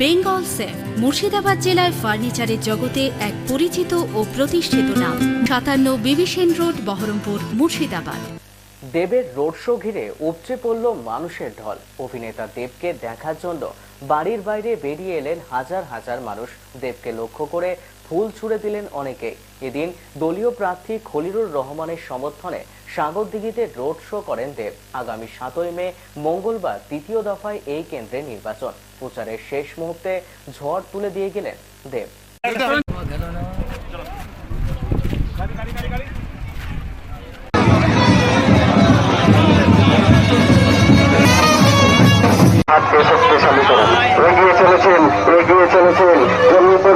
Bengal safe, Murshidabad জেলায় ফার্নিচারের জগতে এক পরিচিত ও প্রতিষ্ঠিত নাম। সাতান্ন বিবিসেন রোড, বহরমপুর, মুর্শিদাবাদ। দেবের রোড শো ঘিরে উপচে পড়ল মানুষের ঢল। অভিনেতা দেবকে দেখার জন্য বাড়ির বাইরে বেরিয়ে এলেন হাজার হাজার মানুষ। দেবকে লক্ষ্য করে ফুল ছুড়ে দিলেন অনেকে। এদিন দলীয় প্রার্থী খলিলুর রহমানের সমর্থনে সাগরদিঘিতে রোড শো করেন দেব। আগামী সাতই মে, মঙ্গলবার তৃতীয় দফায় এই কেন্দ্রে নির্বাচন। প্রচারের শেষ মুহূর্তে ঝড় তুলে দিয়ে গেলেন দেব। এগিয়ে চলেছেন এগিয়ে চলেছেন।